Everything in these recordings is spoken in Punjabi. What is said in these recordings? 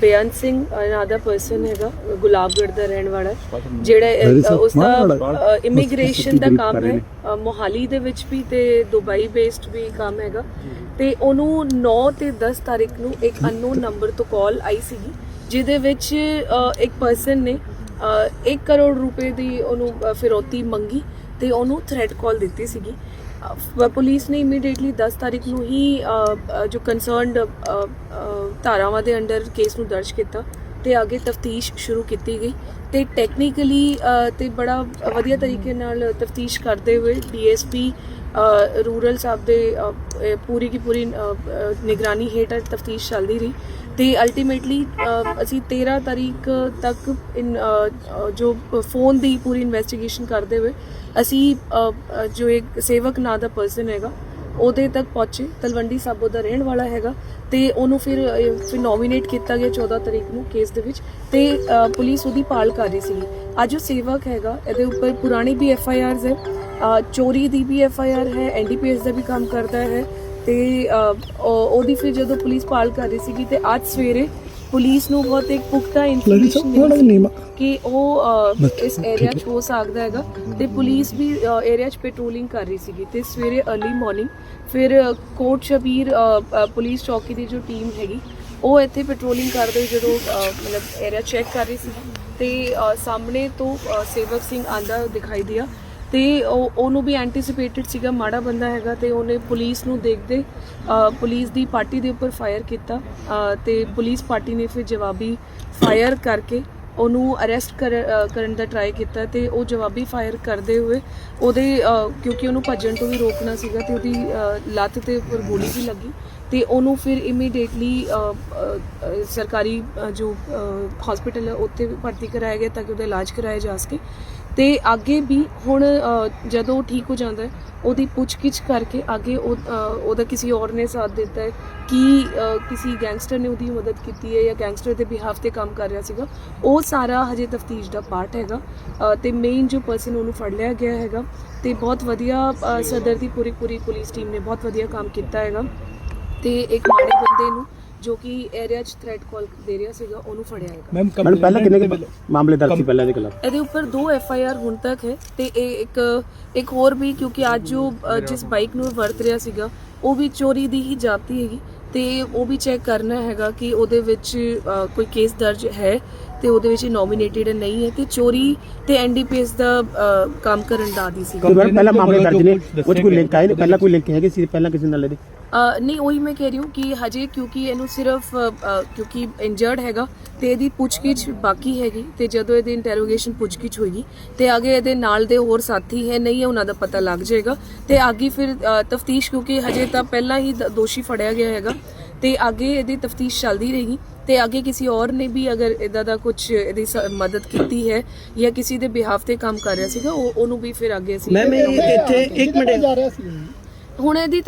ਬੇਅੰਤ ਸਿੰਘ ਨਾਂ ਦਾ ਪਰਸਨ ਹੈਗਾ ਗੁਲਾਬਗੜ੍ਹ ਦਾ ਰਹਿਣ ਵਾਲਾ ਜਿਹੜਾ ਉਸ ਦਾ ਇਮੀਗ੍ਰੇਸ਼ਨ ਦਾ ਕੰਮ ਹੈ ਮੋਹਾਲੀ ਦੇ ਵਿੱਚ ਵੀ ਤੇ ਦੁਬਈ ਬੇਸਡ ਵੀ ਕੰਮ ਹੈਗਾ। ਤੇ ਉਹਨੂੰ 9 ਤੇ 10 ਤਾਰੀਖ ਨੂੰ ਇੱਕ ਅਨਨੋਨ ਨੰਬਰ ਤੋਂ ਕਾਲ ਆਈ ਸੀਗੀ ਜਿਹਦੇ ਵਿੱਚ ਇੱਕ ਪਰਸਨ ਨੇ 1 ਕਰੋੜ ਰੁਪਏ ਦੀ ਉਹਨੂੰ ਫਿਰੌਤੀ ਮੰਗੀ ਤੇ ਉਹਨੂੰ ਥ੍ਰੈਟ ਕਾਲ ਦਿੱਤੀ ਸੀਗੀ। ਪੁਲਿਸ ਨੇ ਇਮੀਡੀਏਟਲੀ 10 ਤਾਰੀਖ ਨੂੰ ਹੀ ਜੋ ਕੰਸਰਨਡ ਧਾਰਾਵਾਂ ਦੇ ਅੰਡਰ ਕੇਸ ਨੂੰ ਦਰਜ ਕੀਤਾ ਤੇ ਅੱਗੇ ਤਫਤੀਸ਼ ਸ਼ੁਰੂ ਕੀਤੀ ਗਈ ਤੇ ਟੈਕਨੀਕਲੀ ਤੇ ਬੜਾ ਵਧੀਆ ਤਰੀਕੇ ਨਾਲ ਤਫਤੀਸ਼ ਕਰਦੇ ਹੋਏ ਡੀਐਸਪੀ ਰੂਰਲ ਸਾਹਿਬ ਦੇ ਪੂਰੀ ਕੀ ਪੂਰੀ ਨਿਗਰਾਨੀ ਹੇਠ ਤਫਤੀਸ਼ ਚੱਲਦੀ ਰਹੀ ਤੇ ਅਲਟੀਮੇਟਲੀ ਅਸੀਂ 13 ਤਾਰੀਖ ਤੱਕ ਇਨ ਜੋ ਫੋਨ ਦੀ ਪੂਰੀ ਇਨਵੈਸਟੀਗੇਸ਼ਨ ਕਰਦੇ ਹੋਏ ਅਸੀਂ ਜੋ ਇੱਕ ਸੇਵਕ ਨਾਂ ਦਾ ਪਰਸਨ ਹੈਗਾ, ਉਹਦੇ ਤੱਕ ਪਹੁੰਚੇ। ਤਲਵੰਡੀ ਸਾਬੋ ਦਾ ਰਹਿਣ ਵਾਲਾ ਹੈਗਾ ਤੇ ਉਹਨੂੰ ਫਿਰ ਫਿਰ ਨੋਮੀਨੇਟ ਕੀਤਾ ਗਿਆ 14 ਤਰੀਕ ਨੂੰ ਕੇਸ ਦੇ ਵਿੱਚ ਤੇ ਪੁਲਿਸ ਉਹਦੀ ਭਾਲ ਕਰ ਰਹੀ ਸੀ ਅੱਜ ਉਹ ਸੇਵਕ ਹੈਗਾ, ਇਹਦੇ ਉੱਪਰ ਪੁਰਾਣੀ ਵੀ ਐਫ ਆਈ ਆਰਸ ਹੈ। ਚੋਰੀ ਦੀ ਵੀ ਐਫ ਆਈ ਆਰ ਹੈ ਐਨਡੀਪੀਐਸ ਦਾ ਵੀ ਕੰਮ ਕਰਦਾ ਹੈ ਤੇ ਉਹਦੀ ਫਿਰ ਜਦੋਂ ਪੁਲਿਸ ਭਾਲ ਕਰ ਰਹੀ ਸੀਗੀ ਤੇ ਅੱਜ ਸਵੇਰੇ ਪੁਲਿਸ ਨੂੰ ਬਹੁਤ ਇੱਕ ਪੁਖਤਾ ਇਨਫੋਰਮੇਸ਼ਨ ਮਿਲੀ ਕਿ ਉਹ ਇਸ ਏਰੀਆ 'ਚ ਹੋ ਸਕਦਾ ਹੈਗਾ ਤੇ ਪੁਲਿਸ ਵੀ ਏਰੀਆ 'ਚ ਪੈਟਰੋਲਿੰਗ ਕਰ ਰਹੀ ਸੀਗੀ ਤੇ ਸਵੇਰੇ अर्ਲੀ ਮਾਰਨਿੰਗ ਫਿਰ ਕੋਟ ਸ਼ਬੀਰ ਪੁਲਿਸ ਚੌਕੀ ਦੀ ਜੋ ਟੀਮ ਹੈਗੀ ਉਹ ਇੱਥੇ ਪੈਟਰੋਲਿੰਗ ਕਰਦੇ ਜਦੋਂ ਮਤਲਬ ਏਰੀਆ ਚੈੱਕ ਕਰ ਰਹੀ ਸੀ ਤੇ ਸਾਹਮਣੇ ਤੋਂ ਸੇਵਕ ਸਿੰਘ ਆਂਦਾ ਦਿਖਾਈ ਦਿਆ ਤੇ ਉਹ ਉਹਨੂੰ ਵੀ ਐਂਟੀਸਿਪੇਟਡ ਸੀਗਾ ਮਾੜਾ ਬੰਦਾ ਹੈਗਾ ਤੇ ਉਹਨੇ ਪੁਲਿਸ ਨੂੰ ਦੇਖਦੇ ਪੁਲਿਸ ਦੀ ਪਾਰਟੀ ਦੇ ਉੱਪਰ ਫਾਇਰ ਕੀਤਾ। ਅ, ਤੇ ਪੁਲਿਸ ਪਾਰਟੀ ਨੇ ਫਿਰ ਜਵਾਬੀ ਫਾਇਰ ਕਰਕੇ ਉਹਨੂੰ ਅਰੈਸਟ ਕਰਨ ਦਾ ਟਰਾਈ ਕੀਤਾ ਤੇ ਉਹ ਜਵਾਬੀ ਫਾਇਰ ਕਰਦੇ ਹੋਏ ਉਹਦੇ ਕਿਉਂਕਿ ਉਹਨੂੰ ਭੱਜਣ ਤੋਂ ਵੀ ਰੋਕਣਾ ਸੀਗਾ ਤੇ ਉਹਦੀ ਲੱਤ ਤੇ ਉੱਪਰ ਗੋਲੀ ਵੀ ਲੱਗੀ। ਤੇ ਉਹਨੂੰ ਫਿਰ ਇਮੀਡੀਏਟਲੀ ਸਰਕਾਰੀ ਜੋ ਹਸਪੀਟਲ ਹੈ ਉੱਥੇ ਭਰਤੀ ਕਰਾਇਆ ਗਿਆ ਤਾਂ ਕਿ ਉਹਦਾ ਇਲਾਜ ਕਰਾਇਆ ਜਾ ਸਕੇ। ਤੇ ਅੱਗੇ ਵੀ ਹੁਣ ਜਦੋਂ ਉਹ ਠੀਕ ਹੋ ਜਾਂਦਾ ਹੈ ਉਹਦੀ ਪੁੱਛਗਿੱਛ ਕਰਕੇ ਅੱਗੇ ਉਹ ਉਹਦਾ ਕਿਸੇ ਹੋਰ ਨੇ ਸਾਥ ਦਿੱਤਾ ਹੈ ਕਿ ਕਿਸੇ ਗੈਂਗਸਟਰ ਨੇ ਉਹਦੀ ਮਦਦ ਕੀਤੀ ਹੈ ਜਾਂ ਗੈਂਗਸਟਰ ਦੇ ਬਿਹਾਫ ਤੇ ਕੰਮ ਕਰ ਰਿਹਾ ਸੀਗਾ ਉਹ ਸਾਰਾ ਹਜੇ ਤਫਤੀਸ਼ ਦਾ ਪਾਰਟ ਹੈਗਾ। ਅ, ਤੇ ਮੇਨ ਜੋ ਪਰਸਨ ਉਹਨੂੰ ਫੜ ਲਿਆ ਗਿਆ ਹੈਗਾ ਤੇ ਬਹੁਤ ਵਧੀਆ ਸਦਰ ਦੀ ਪੂਰੀ ਪੂਰੀ ਪੁਲਿਸ ਟੀਮ ਨੇ ਬਹੁਤ ਵਧੀਆ ਕੰਮ ਕੀਤਾ ਹੈਗਾ। ਤੇ ਇੱਕ ਮਾੜੇ ਬੰਦੇ ਨੂੰ ਜੋ ਕਿ ਏਰੀਆ 'ਚ ਥ੍ਰੈਟ ਕਾਲ ਦੇ ਰਿਹਾ ਸੀਗਾ ਉਹਨੂੰ ਫੜਿਆ ਹੈਗਾ। ਮੈਮ ਮੈਡਮ ਪਹਿਲਾਂ ਕਿੰਨੇ ਕੁ ਮਾਮਲੇ ਦਰਜ ਸੀ ਪਹਿਲਾਂ ਇਹਦੇ ਖਿਲਾਫ? ਇਹਦੇ ਉੱਪਰ ਦੋ ਐਫ ਆਈ ਆਰ ਹੁਣ ਤੱਕ ਹੈ ਤੇ ਇਹ ਇੱਕ ਇੱਕ ਹੋਰ ਵੀ ਕਿਉਂਕਿ ਅੱਜ ਜੋ ਅ, ਜਿਸ ਬਾਈਕ ਨੂੰ ਇਹ ਵਰਤ ਰਿਹਾ ਸੀਗਾ ਉਹ ਵੀ ਚੋਰੀ ਦੀ ਹੀ ਜਾਪਦੀ ਹੈਗੀ ਤੇ ਉਹ ਵੀ ਚੈੱਕ ਕਰਨਾ ਹੈਗਾ ਕਿ ਉਹਦੇ ਵਿੱਚ ਅ, ਕੋਈ ਕੇਸ ਦਰਜ ਹੈ ਤੇ ਉਹਦੇ ਵਿੱਚ ਨੋਮੀਨੇਟਡ ਨਹੀਂ ਹੈ ਤੇ ਚੋਰੀ ਤੇ ਐਨਡੀਪੀਐਸ ਦਾ ਕੰਮ ਕਰਨ ਦਾ ਆਦੀ ਸੀ। ਪਹਿਲਾਂ ਮਾਮਲੇ ਦਰਜ ਨੇ 'ਚ ਕੋਈ ਲਿੰਕ ਆਏ ਨੇ ਪਹਿਲਾਂ ਕੋਈ ਲਿੰਕ ਹੈਗੇ ਸੀ ਪਹਿਲਾਂ ਕਿਸੇ ਨਾਲ ਇਹਦੇ? ਨਹੀਂ ਉਹੀ ਮੈਂ ਕਹਿ ਰਹੀ ਹਾਂ ਕਿ ਹਜੇ ਕਿਉਂਕਿ ਇਹਨੂੰ ਸਿਰਫ ਕਿਉਂਕਿ ਇੰਜਰਡ ਹੈਗਾ ਤੇ ਇਹਦੀ ਪੁੱਛਗਿੱਛ ਬਾਕੀ ਹੈਗੀ ਤੇ ਜਦੋਂ ਇਹਦੀ ਇੰਟਰੋਗੇਸ਼ਨ ਪੁੱਛਗਿੱਛ ਹੋਏਗੀ ਤੇ ਅੱਗੇ ਇਹਦੇ ਨਾਲ ਦੇ ਹੋਰ ਸਾਥੀ ਹੈ ਨਹੀਂ ਹੈ ਉਹਨਾਂ ਦਾ ਪਤਾ ਲੱਗ ਜਾਏਗਾ। ਤੇ ਅੱਗੇ ਫਿਰ ਤਫਤੀਸ਼ ਕਿਉਂਕਿ ਹਜੇ ਤਾਂ ਪਹਿਲਾਂ ਹੀ ਦੋਸ਼ੀ ਫੜਿਆ ਗਿਆ ਹੈਗਾ ਤੇ ਅੱਗੇ ਇਹਦੀ ਤਫਤੀਸ਼ ਚੱਲਦੀ ਰਹੇਗੀ। ਤੇ ਅੱਗੇ ਕਿਸੇ ਔਰ ਨੇ ਵੀ ਅਗਰ ਇਦਾਂ ਦਾ ਕੁਝ ਇਹਦੀ ਸ- ਮਦਦ ਕੀਤੀ ਹੈ ਜਾਂ ਕਿਸੇ ਦੇ ਬਿਹਾਫ ਤੇ ਕੰਮ ਕਰ ਰਿਹਾ ਸੀਗਾ ਉਹ ਉਹਨੂੰ ਵੀ ਫਿਰ ਅੱਗੇ ਅਸੀਂ ਮੈਮ ਇਹ ਇੱਥੇ ਇੱਕ ਮਿੰਟ। ਹੁਣ ਇਹਦੀ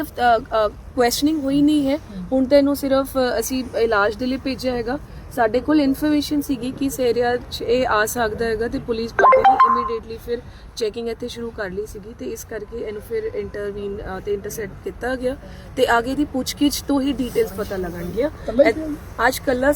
ਕੁਐਸਚਨਿੰਗ ਹੋਈ ਨਹੀਂ ਹੈ। ਹੁਣ ਤਾਂ ਇਹਨੂੰ ਸਿਰਫ ਅ, ਅਸੀਂ ਇਲਾਜ ਦੇ ਲਈ ਭੇਜਿਆ ਹੈਗਾ। ਸਾਡੇ ਕੋਲ ਇਨਫੋਰਮੇਸ਼ਨ ਸੀਗੀ ਕਿ ਇਸ ਏਰੀਆ 'ਚ ਇਹ ਆ ਸਕਦਾ ਹੈਗਾ ਤੇ ਪੁਲਿਸ ਪਾਰਟੀ ਨੇ ਇਮੀਡੀਏਟਲੀ ਫਿਰ ਚੈਕਿੰਗ ਇੱਥੇ ਸ਼ੁਰੂ ਕਰ ਲਈ ਸੀਗੀ ਤੇ ਇਸ ਕਰਕੇ ਇਹਨੂੰ ਫਿਰ ਇੰਟਰਵੀਨ ਤੇ ਇੰਟਰਸੈਪਟ ਕੀਤਾ ਗਿਆ ਤੇ ਅੱਗੇ ਦੀ ਪੁੱਛਗਿੱਛ ਤੋਂ ਹੀ ਡਿਟੇਲਸ ਪਤਾ ਲੱਗਣਗੀਆਂ। ਅੱਜ ਕੱਲਾ